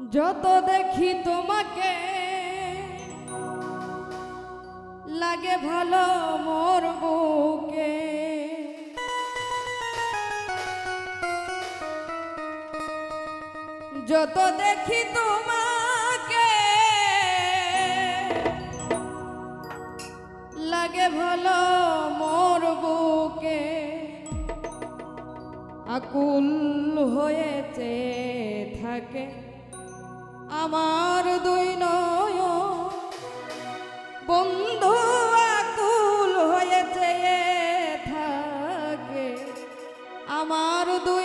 যত দেখি তোমাকে, লাগে ভালো মোর বুকে। যত দেখি তোমাকে, লাগে ভালো মোর বুকে। আকুল হয়েছে থাকে আমার দুই বন্ধু আকুল হয়েছে থাকে। আমার দু